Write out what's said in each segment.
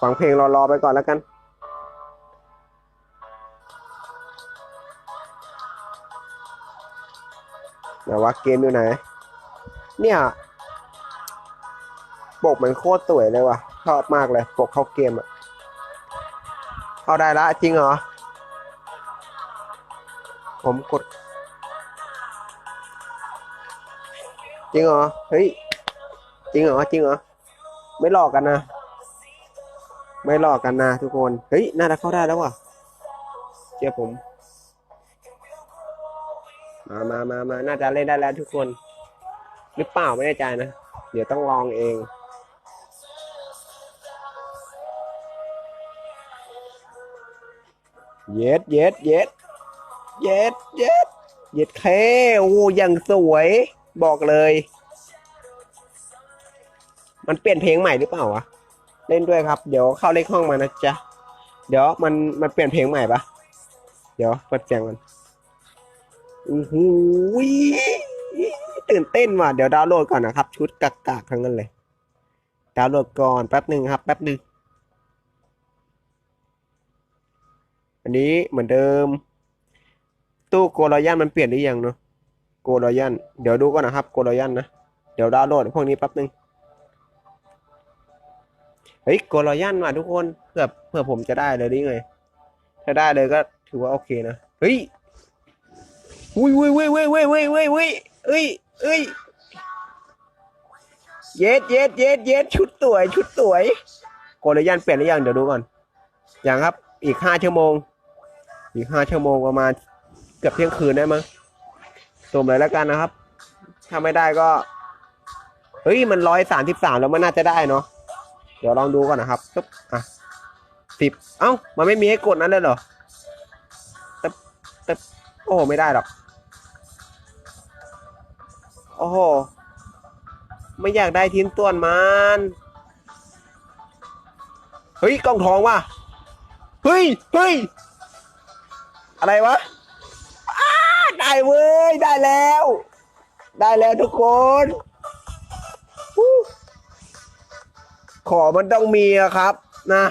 ฟังเพลงรอๆไปก่อนแล้วกันเดี๋ยวว่าเกมอยู่ไหน เนี่ยปกมันโคตรสวยเลยว่ะชอบมากเลย ปกเข้าเกมอะเข้าได้ละจริงเหรอ ผมกด จริงเหรอ เฮ้ย จริงเหรอ จริงเหรอ ไม่หลอกกันนะ ไม่หลอกกันนะทุกคน เฮ้ย น่าจะเข้าได้แล้วว่ะเชื่อผม มามามามาน่าจะเล่นได้แล้วทุกคน หรือเปล่าไม่แน่ใจนะ เดี๋ยวต้องลองเองเย็ดเย็ดเย็ดเย็ดเย็ดเย็ดเคโอ้ยังสวย บอกเลย มันเปลี่ยนเพลงใหม่หรือเปล่าวะ เล่นด้วยครับ เดี๋ยวเข้าเลขห้องมานะจ๊ะ เดี๋ยวมันมันเปลี่ยนเพลงใหม่ปะเดี๋ยวเปิดเสียงมันอู้หูยตื่นเต้นว่ะ เดี๋ยวดาวน์โหลดก่อนนะครับ ชุดกากๆทั้งนั้นเลย ดาวน์โหลดก่อนแป๊บหนึ่งครับ แป๊บหนึ่ง อันนี้เหมือนเดิม ตู้โกลยันมันเปลี่ยนหรือยังเนาะ โกลยัน เดี๋ยวดูก่อนนะครับ โกลยันนะ เดี๋ยวดาวน์โหลดพวกนี้แป๊บหนึ่ง เฮ้ยโกลอยันว่ะทุกคนเผื่อเผื่อผมจะได้เลยนี่ไงถ้าได้เลยก็ถือว่าโอเคนะเฮ้ยอุ้ยอุ้ยอุ้ยอุ้ยอุ้ยอุ้ยอุ้ยอุ้ยเอ้ยเอ้ยเย็ดเย็ดเย็ดเย็ดชุดสวยชุดสวยโกลยันเปลี่ยนหรือยังเดี๋ยวดูก่อนอยังครับอีกห้าชั่วโมง อีกห้าชั่วโมงประมาณเกือบเที่ยงคืนได้มั้งสุ่มเลยแล้วกันนะครับ ถ้าไม่ได้ก็ เฮ้ยมันร้อยสามสิบสามแล้วมันน่าจะได้เนาะ เดี๋ยวลองดูก่อนนะครับปึ๊บอะสิบเอ้า มันไม่มีให้กดนั้นเลยเหรอตึ๊บตึ๊บโอ้โหไม่ได้หรอก โอ้โห ไม่อยากได้ทิ้นต้วนมัน เฮ้ยกล่องทองว่ะ เฮ้ยเฮ้ยอะไรวะได้เว้ย ได้แล้ว ได้แล้วทุกคน ขอมันต้องมีอะครับ นะ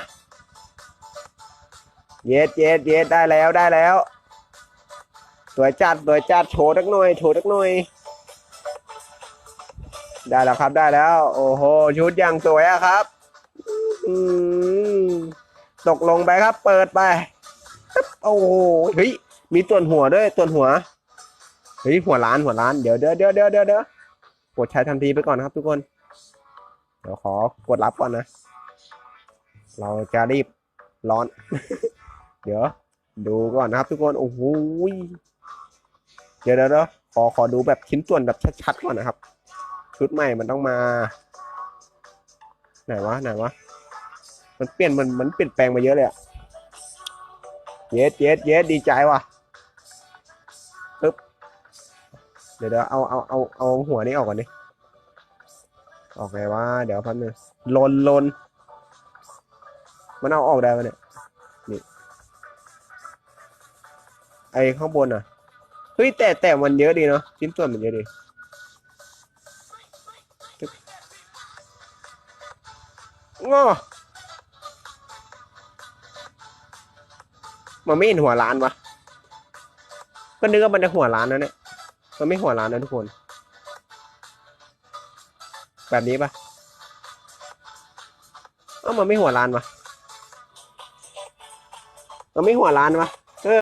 เย็ดเย็ดเย็ดได้แล้วได้แล้วสวยจัดสวยจัดโชว์สักหน่อยโชว์สักหน่อยได้แล้วครับได้แล้ว โอ้โหชุดอย่างสวยอะครับตกลงไปครับ เปิดไปโอ้โหเฮ้ยมีส่วนหัวด้วยส่วนหัวเฮ้ยหัวล้านหัวล้านเดี๋ยวเดี๋ยวเดี๋ยวเดี๋ยวเดี๋ยวเดี๋ยวดใช้ทันทีไปก่อนครับทุกคน เดี๋ยวขอกดรับก่อนนะ เราจะรีบร้อน เดี๋ยว ดูก่อนนะครับทุกคน โอ้โห เดี๋ยวเดี๋ยวขอขอดูแบบชิ้นส่วนแบบชัดๆก่อนนะครับ ชุดใหม่มันต้องมา ไหนวะไหนวะ มันเปลี่ยนมันมันเปลี่ยนแปลงมาเยอะเลยอะเย็ดเย็ดเย็ดดีใจว่ะปึ๊บ เดี๋ยวเดี๋ยวเอาเอาเอาเอาหัวนี้ออกก่อนดิ ออกไงวะเดี๋ยวแป๊บนึงลนลนมันเอาออกได้ไหมเนี่ยนี่ไอข้างบนอะเฮ้ยแต่แต่มันเยอะดีเนาะชิ้นส่วนมันเยอะดีง้อมันไม่เห็นหัวร้านวะก็นึกว่ามันจะหัวร้านนะเนี่ยมันไม่หัวร้านนะทุกคน แบบนี้ปะเอ้ามันไม่หัวล้านวะมันไม่หัวล้านวะ